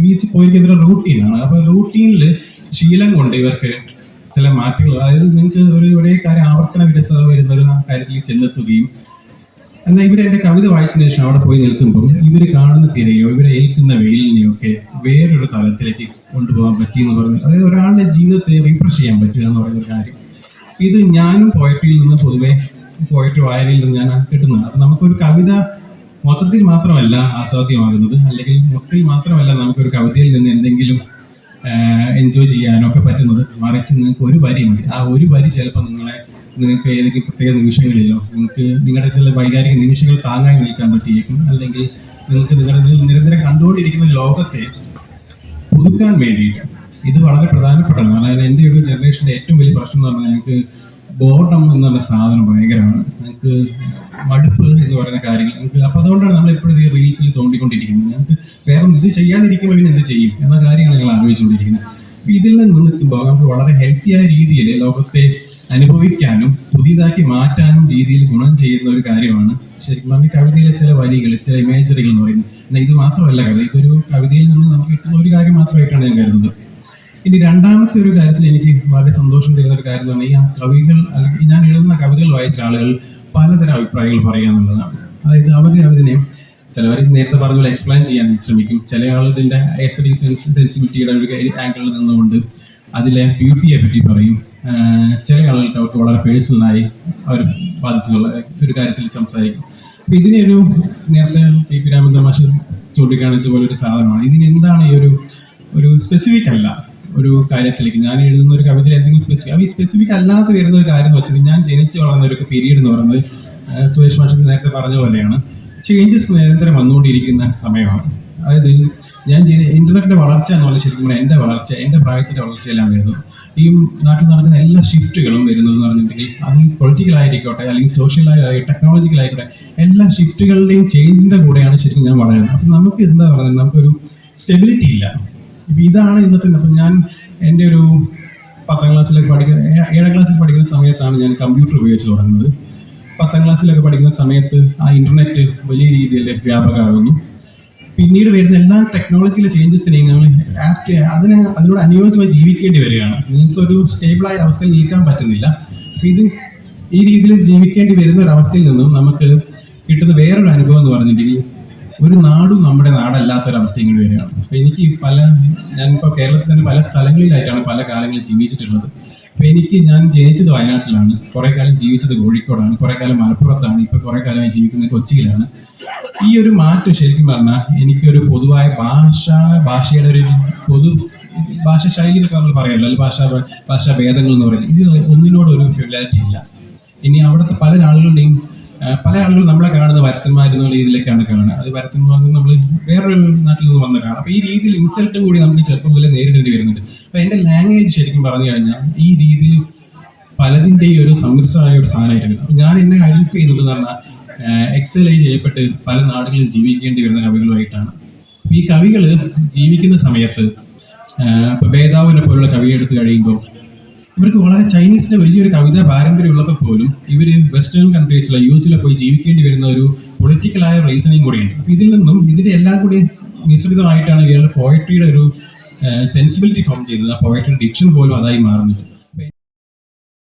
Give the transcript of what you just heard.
ബീച്ചിൽ പോയിരിക്കുന്ന റൂട്ടീനാണ് അപ്പൊ റൂട്ടീനിൽ ശീലം കൊണ്ട് ഇവർക്ക് ചില മാറ്റങ്ങൾ അതായത് നിങ്ങൾക്ക് ഒരു ഒരേ കാര്യം ആവർത്തന വിരസത വരുന്ന ഒരു കാര്യത്തിൽ ചെന്നെത്തുകയും എന്നാൽ ഇവർ എന്റെ കവിത വായിച്ചതിന് ശേഷം അവിടെ പോയി നിൽക്കുമ്പോൾ ഇവർ കാണുന്ന തിരയോ ഇവരെ ഏൽക്കുന്ന വെയിലിനെയോ ഒക്കെ വേറൊരു തലത്തിലേക്ക് കൊണ്ടുപോകാൻ പറ്റിയെന്ന് പറഞ്ഞു. അതായത് ഒരാളുടെ ജീവിതത്തെ റീഫ്രഷ് ചെയ്യാൻ പറ്റുക എന്ന് പറയുന്ന കാര്യം. ഇത് ഞാനും പോയട്രിയിൽ നിന്ന് പൊതുവെ പോയട്രി വായനയിൽ നിന്ന് ഞാൻ കിട്ടുന്നത് അത് നമുക്കൊരു കവിത മൊത്തത്തിൽ മാത്രമല്ല ആസ്വാദ്യമാകുന്നത് അല്ലെങ്കിൽ മൊത്തത്തിൽ മാത്രമല്ല നമുക്കൊരു കവിതയിൽ നിന്ന് എന്തെങ്കിലും എൻജോയ് ചെയ്യാനൊക്കെ പറ്റുന്നത്. മറിച്ച് നിങ്ങൾക്ക് ഒരു വരി മതി ആ ഒരു വരി ചിലപ്പോൾ നിങ്ങളെ നിങ്ങൾക്ക് ഏതെങ്കിലും പ്രത്യേക നിമിഷങ്ങളിലോ നിങ്ങൾക്ക് നിങ്ങളുടെ ചില വൈകാരിക നിമിഷങ്ങൾ താങ്ങായി നിൽക്കാൻ പറ്റിയേക്കും. അല്ലെങ്കിൽ നിങ്ങൾക്ക് നിങ്ങളുടെ നിരന്തരം കണ്ടുകൊണ്ടിരിക്കുന്ന ലോകത്തെ പുതുക്കാൻ വേണ്ടിയിട്ട് ഇത് വളരെ പ്രധാനപ്പെട്ടതാണ്. അതായത് എന്റെ ഒരു ജനറേഷന്റെ ഏറ്റവും വലിയ പ്രശ്നം എന്ന് പറഞ്ഞാൽ ഞങ്ങൾക്ക് ബോർഡം എന്ന് പറഞ്ഞ സാധനം ഭയങ്കരമാണ്. ഞങ്ങൾക്ക് മടുപ്പ് എന്ന് പറയുന്ന കാര്യങ്ങൾ ഞങ്ങൾക്ക് അപ്പം അതുകൊണ്ടാണ് നമ്മൾ എപ്പോഴും ഈ റീൽസിൽ തോണ്ടിക്കൊണ്ടിരിക്കുന്നത്. ഞങ്ങൾക്ക് വേറെ ഇത് ചെയ്യാതിരിക്കുമ്പോൾ പിന്നെ എന്ത് ചെയ്യും എന്ന കാര്യമാണ് ഞങ്ങൾ ആലോചിച്ചുകൊണ്ടിരിക്കുന്നത്. അപ്പം ഇതിൽ നിന്ന് നിൽക്കുമ്പോൾ നമുക്ക് വളരെ ഹെൽത്തിയായ രീതിയിൽ ലോകത്തെ അനുഭവിക്കാനും പുതിയതാക്കി മാറ്റാനും രീതിയിൽ ഗുണം ചെയ്യുന്ന ഒരു കാര്യമാണ്. ശരിക്കും പറഞ്ഞാൽ കവിതയിലെ ചില വരികൾ ചില ഇമേജറികൾ എന്ന് പറയുന്നത്. എന്നാൽ ഇത് മാത്രമല്ല കവിത. ഇതൊരു കവിതയിൽ നിന്ന് നമുക്ക് കിട്ടുന്ന ഒരു കാര്യം മാത്രമായിട്ടാണ് ഞാൻ കരുതുന്നത്. ഇനി രണ്ടാമത്തെ ഒരു കാര്യത്തിൽ എനിക്ക് വളരെ സന്തോഷം തരുന്ന ഒരു കാര്യം പറഞ്ഞാൽ ഈ കവികൾ അല്ലെങ്കിൽ ഞാൻ എഴുതുന്ന കവിതകൾ വായിച്ച ആളുകൾ പലതരം അഭിപ്രായങ്ങൾ പറയുക എന്നുള്ളതാണ്. അതായത് അവർ അതിനെ ചിലവർ നേരത്തെ പറഞ്ഞ പോലെ എക്സ്പ്ലെയിൻ ചെയ്യാൻ ശ്രമിക്കും. ചില ആളുകളുടെ ഇതിന്റെ സെൻസ് സെൻസിബിലിറ്റിയുടെ ഒരു ആംഗിളിൽ നിന്നുകൊണ്ട് അതിലെ ബ്യൂട്ടിയെ പറ്റി പറയും. ചില ആളുകൾക്ക് അവർക്ക് വളരെ പേഴ്സണലായി അവർ ബാധിച്ചുള്ള ഒരു കാര്യത്തിൽ സംസാരിക്കും. അപ്പൊ ഇതിനൊരു നേരത്തെ പി. പി. രാമചന്ദ്ര മാഷ് ചൂണ്ടിക്കാണിച്ച പോലെ ഒരു സാധനമാണ്. ഇതിന് എന്താണ് ഈ ഒരു ഒരു സ്പെസിഫിക് അല്ല. ഒരു കാര്യത്തിലേക്ക്. ഞാൻ എഴുതുന്ന ഒരു കവിതയിൽ എന്തെങ്കിലും സ്പെസിഫിക് അപ്പോൾ ഈ സ്പെസിഫിക് അല്ലാത്ത വരുന്ന ഒരു കാര്യം എന്ന് വെച്ചാൽ ഞാൻ ജനിച്ചു വളർന്ന ഒരു പീരീഡ് എന്ന് പറയുന്നത് സുരേഷ് മാഷ് നേരത്തെ പറഞ്ഞ പോലെയാണ്. ചേഞ്ചസ് നിരന്തരം വന്നുകൊണ്ടിരിക്കുന്ന സമയമാണ്. അതായത് ഞാൻ ഇന്റർനെറ്റിന്റെ വളർച്ച എന്ന് പറഞ്ഞാൽ ശരിക്കും എന്റെ വളർച്ച എന്റെ പ്രായത്തിന്റെ വളർച്ചയെല്ലാം വരുന്നത് ഈ നാട്ടിൽ നടക്കുന്ന എല്ലാ ഷിഫ്റ്റുകളും വരുന്നത് എന്ന് പറഞ്ഞിട്ടുണ്ടെങ്കിൽ അത് പൊളിറ്റിക്കൽ ആയിരിക്കോട്ടെ അല്ലെങ്കിൽ സോഷ്യലായി ടെക്നോളജിക്കൽ ആയിക്കോട്ടെ എല്ലാ ഷിഫ്റ്റുകളുടെയും ചേഞ്ചിന്റെ കൂടെയാണ് ശരിക്കും ഞാൻ വളരുന്നത്. അപ്പം നമുക്ക് എന്താ പറയുന്നത്? നമുക്കൊരു സ്റ്റെബിലിറ്റി ഇല്ല. ഇതാണ് ഇന്നത്തെ അപ്പം ഞാൻ എന്റെ ഒരു പത്താം ക്ലാസ്സിലൊക്കെ പഠിക്കുന്ന ഏഴാം ക്ലാസ്സിൽ പഠിക്കുന്ന സമയത്താണ് ഞാൻ കമ്പ്യൂട്ടർ ഉപയോഗിച്ച് തുടങ്ങുന്നത്. പത്താം ക്ലാസ്സിലൊക്കെ പഠിക്കുന്ന സമയത്ത് ആ ഇന്റർനെറ്റ് വലിയ രീതിയിൽ വ്യാപകമാകുന്നു. പിന്നീട് വരുന്ന എല്ലാ ടെക്നോളജിയിലെ ചേഞ്ചസിനെയും ഞങ്ങൾ ആപ്റ്റ് അതിന് അതിനോട് അനുയോജ്യമായി ജീവിക്കേണ്ടി വരികയാണ്. നിങ്ങൾക്കൊരു സ്റ്റേബിളായ അവസ്ഥയിൽ നിൽക്കാൻ പറ്റുന്നില്ല. ഇത് ഈ രീതിയിൽ ജീവിക്കേണ്ടി വരുന്ന ഒരു അവസ്ഥയിൽ നിന്നും നമുക്ക് കിട്ടുന്ന വേറൊരു അനുഭവം എന്ന് പറഞ്ഞിട്ടുണ്ടെങ്കിൽ ഒരു നാടും നമ്മുടെ നാടല്ലാത്ത ഒരു അവസ്ഥ ഇങ്ങനെ വരികയാണ്. അപ്പൊ എനിക്ക് പല ഞാനിപ്പോൾ കേരളത്തിൽ തന്നെ പല സ്ഥലങ്ങളിലായിട്ടാണ് പല കാലങ്ങളിൽ ജീവിച്ചിട്ടുള്ളത്. അപ്പൊ എനിക്ക് ഞാൻ ജനിച്ചത് വയനാട്ടിലാണ്. കുറെ കാലം ജീവിച്ചത് കോഴിക്കോടാണ്. കുറെ കാലം മലപ്പുറത്താണ്. ഇപ്പൊ കുറെ കാലമായി ജീവിക്കുന്നത് കൊച്ചിയിലാണ്. ഈ ഒരു മാറ്റം ശരിക്കും പറഞ്ഞാൽ എനിക്കൊരു പൊതുവായ ഭാഷ ഭാഷയുടെ ഒരു പൊതു ഭാഷ ശൈലി നമ്മൾ പറയുമല്ലോ. അല്ലെങ്കിൽ ഭാഷ ഭാഷാ ഭേദങ്ങൾ എന്ന് പറയുന്നത്. ഇത് ഒന്നിനോടൊരു ഫെമിലാരിറ്റി ഇല്ല. ഇനി അവിടുത്തെ പല ആളുകളുടെയും പല ആളുകൾ നമ്മളെ കാണുന്ന വരത്തന്മാരെന്ന രീതിയിലേക്കാണ് കാണുക. അത് വരത്തന്മാർ നമ്മൾ വേറൊരു നാട്ടിൽ നിന്ന് വന്ന കാണാം അപ്പൊ ഈ രീതിയിൽ ഇൻസൾട്ടും കൂടി നമുക്ക് ചെറുപ്പം മുതലേ നേരിടേണ്ടി വരുന്നുണ്ട്. അപ്പൊ എന്റെ ലാംഗ്വേജ് ശരിക്കും പറഞ്ഞു കഴിഞ്ഞാൽ ഈ രീതിയിൽ പലതിന്റെയും ഒരു സമൃദ്ധമായ ഒരു സാധനമായിട്ടുണ്ട്. അപ്പൊ ഞാൻ എന്നെ ഹെൽപ്പ് ചെയ്യുന്നത് പറഞ്ഞാൽ എക്സലൈസ് ചെയ്യപ്പെട്ട് പല നാടുകളിൽ ജീവിക്കേണ്ടി വരുന്ന കവികളുമായിട്ടാണ്. ഈ കവികൾ ജീവിക്കുന്ന സമയത്ത് ഇപ്പൊ ബേദാവിനെ പോലുള്ള കവി എടുത്ത് കഴിയുമ്പോൾ ഇവർക്ക് വളരെ ചൈനീസിലെ വലിയൊരു കവിതാ പാരമ്പര്യം ഉള്ളപ്പോൾ പോലും ഇവർ വെസ്റ്റേൺ കൺട്രീസിലെ യു എസിലെ പോയി ജീവിക്കേണ്ടി വരുന്ന ഒരു പൊളിറ്റിക്കലായ റീസണിങ് കൂടിയുണ്ട്. അപ്പം ഇതിൽ നിന്നും ഇതിന്റെ എല്ലാം കൂടി മിശ്രിതമായിട്ടാണ് ഇവരുടെ പോയട്രിയുടെ ഒരു സെൻസിബിലിറ്റി ഫോം ചെയ്യുന്നത് ആ പോയട്രിയുടെ ഡിക്ഷൻ പോലും അതായി മാറുന്നുണ്ട്.